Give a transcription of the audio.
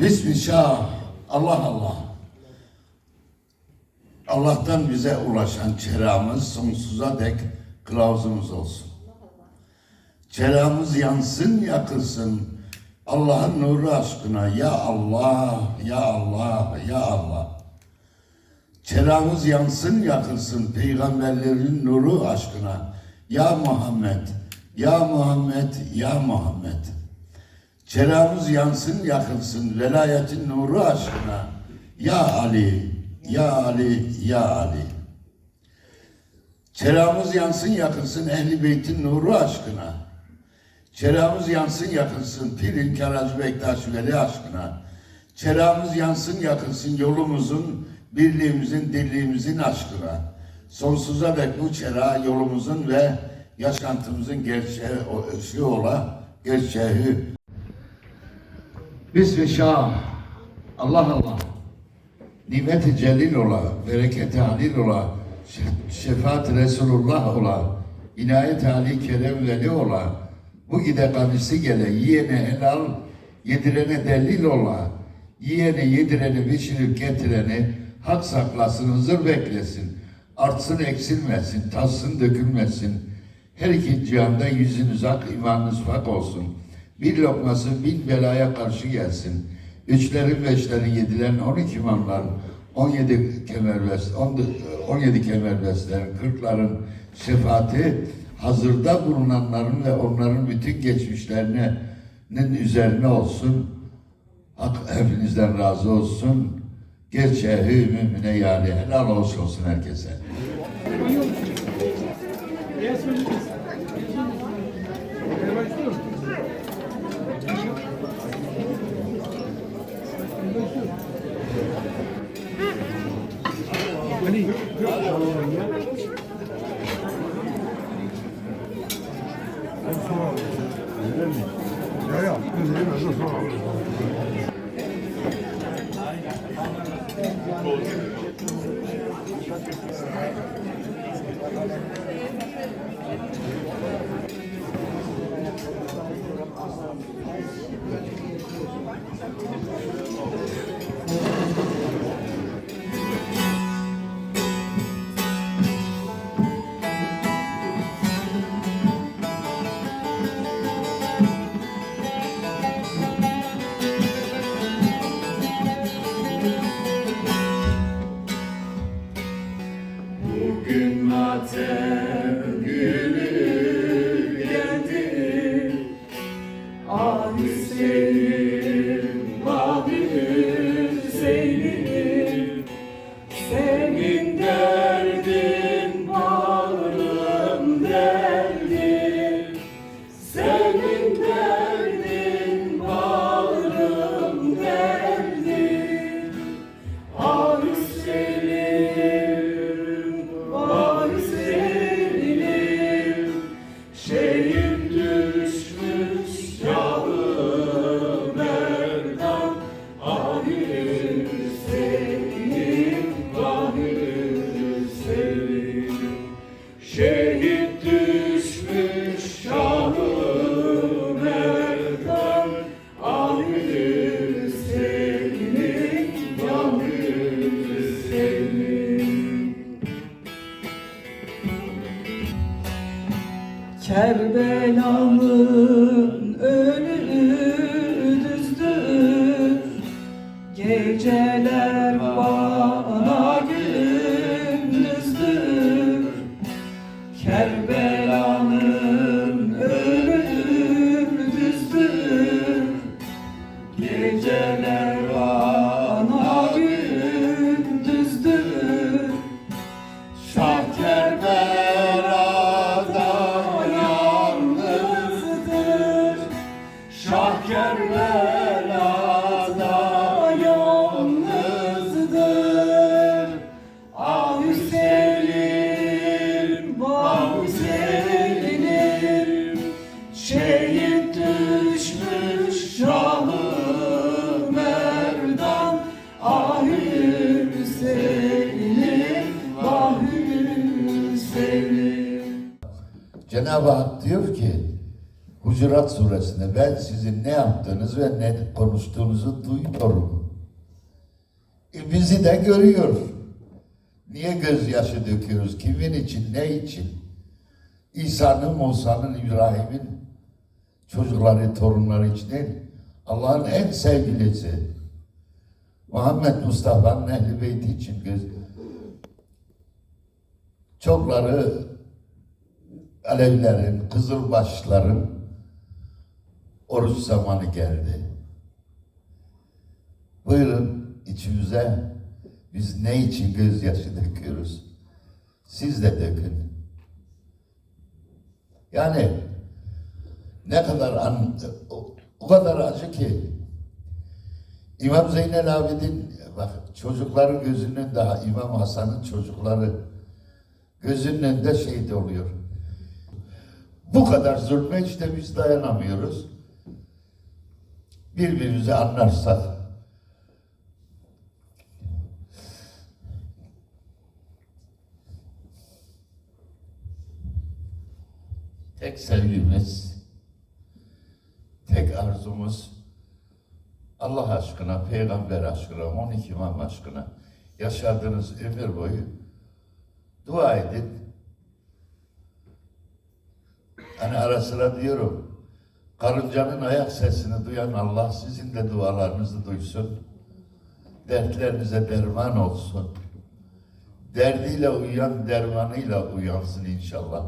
Bismillah. Allah Allah. Allah'tan bize ulaşan çeramız sonsuza dek kılavuzumuz olsun. Çeramız yansın yakılsın. Allah'ın nuru aşkına ya Allah, ya Allah, ya Allah. Çeramız yansın yakılsın peygamberlerin nuru aşkına. Ya Muhammed, ya Muhammed, ya Muhammed. Çeramız yansın yakılsın velayetin nuru aşkına. Ya Ali, ya Ali, ya Ali. Çeramız yansın yakılsın ehli beytin nuru aşkına. Çeramız yansın yakılsın Pir İnkar Hacı Bektaş Veli aşkına. Çeramız yansın yakılsın yolumuzun, birliğimizin, dirliğimizin aşkına. Sonsuza dek bu çera yolumuzun ve yaşantımızın gerçeği, ölçü ola, gerçeği. Bismillah. Allah Allah. Nimet-i celil ola, bereket-i halil ola, şe- şefaat Resulullah ola, inayet Ali kerem veli ola, bu gide kabisi gele, yiyene helal, yedirene delil ola, yiyene yedireni pişirip getireni, hak saklasın, hızır beklesin, artsın eksilmesin, tatsın dökülmesin, her iki cihanda yüzünüz ak, imanınız fak olsun. Bir lokması bin belaya karşı gelsin. Üçlerin, beşlerin, yedilerin, on iki imamların, on yedi kemerbest, on, on yedi kemerbestlerin, kırkların şefaati hazırda bulunanların ve onların bütün geçmişlerinin üzerine olsun. Hak hepinizden razı olsun. Gerçeği mümine yani helal olsun olsun herkese. Bugün Kerbela'nın önü düzdür. Geceler Cenab-ı Hak diyor ki Hucurat suresinde ben sizin ne yaptığınızı ve ne konuştuğunuzu duyuyorum. E bizi de görüyor. Niye gözyaşı döküyoruz? Kimin için, ne için? İsa'nın, Musa'nın, İbrahim'in çocukları, torunları için değil. Allah'ın en sevgilisi. Muhammed Mustafa'nın ehl beyti için göz. Çokları Alevilerin, Kızılbaşların oruç zamanı geldi. Buyurun içimize biz ne için gözyaşı döküyoruz? Siz de dökün. Yani ne kadar an, o kadar acı ki İmam Zeynel Abidin bak çocukların gözünün daha İmam Hasan'ın çocukları gözünün önünde şehit oluyor. Bu kadar zulme işte biz dayanamıyoruz. Birbirimizi anlarsak tek sevgimiz, tek arzumuz Allah aşkına, peygamber aşkına, 12 imam aşkına yaşadığınız ömür boyu dua edin. Hani ara sıra diyorum, karıncanın ayak sesini duyan Allah sizin de dualarınızı duysun. Dertlerinize derman olsun. Derdiyle uyan, dermanıyla uyansın inşallah.